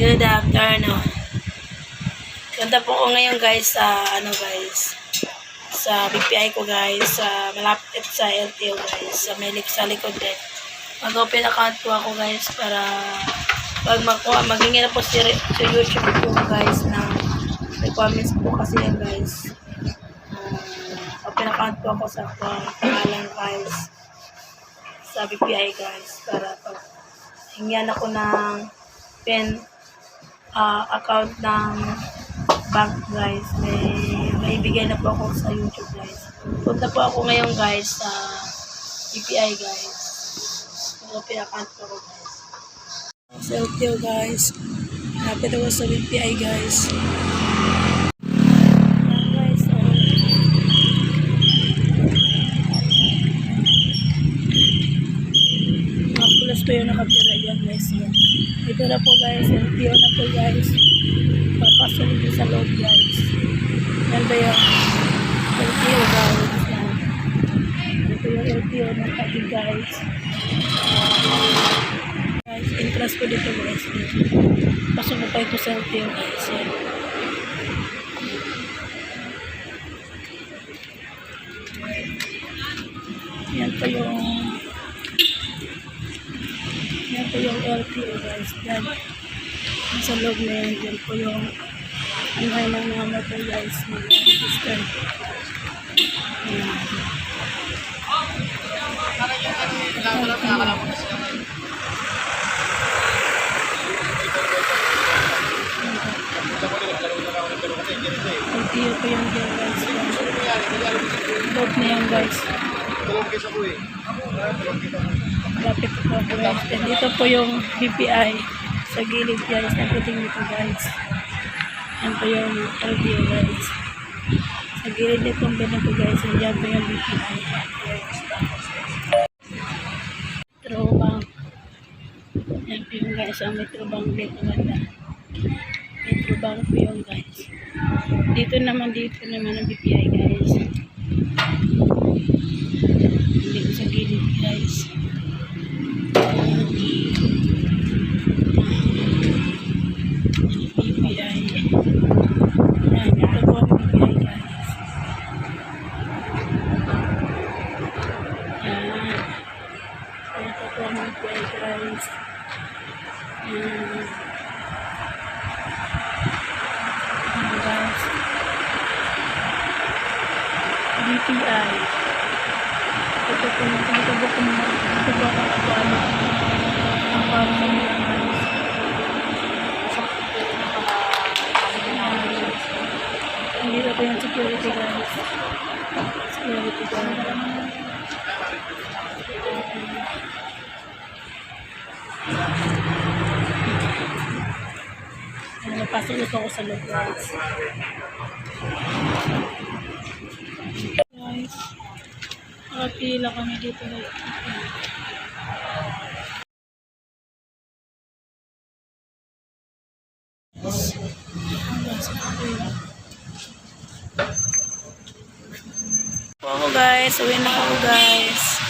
Good afternoon. Ganda po ko ngayon guys sa ano guys sa BPI ko guys sa malapit sa LTO guys sa may sa likod din. Mag-open account po ako guys para pag makuha maghingi na po si, si YouTube po guys ng requirements po kasi yan guys. Ah, open account po ako sa pang- pangalan guys sa BPI guys para pag hingyan ako ng pen ah, account ng bank guys. May maibigay na po ako sa YouTube guys. Punta po ako ngayon guys sa BPI guys. Account po ako guys. Sa LTO guys. Lapit ako sa BPI guys. Guys oh. ko yung yan. Ito na po guys. LTO na po guys. Papasok dito sa loob guys. Yan ba yung LTO guys? Ito yung LTO ng ating guys. Guys entrance ko dito guys. Pasok pa ito sa LTO guys. Yan. yan po yung po yung LTO guys. Yan. Sa loob na yan. Yan po yung ay ng mga motor guys. Mag-register. Yan. LTO po yung dyan guys. Loob na yan guys. Lapit po ako guys. And dito po yung BPI sa gilid guys. Nakiting dito guys. Yan po yung LTO guys. Sa gilid nitong ganito guys. And yan po yung BPI. Metro Bank. Yan po yung guys. Ang Metro Bank dito ganda. Metro po yung guys. Dito naman dito naman ang BPI guys. Dito sa gilid guys. BPI. Yan, ito po ang BPI guys. Yan. Ito po ang BPI guys. Yan. Yan guys. BPI. Ito po yung ito po kung ito po ang ako ano ang para sa mga guys. Andito po yung security guys. Security guys. Napasok ito ako sa loob guys. Guys, nakapila kami dito guys. Ako guys, uwi na ako guys.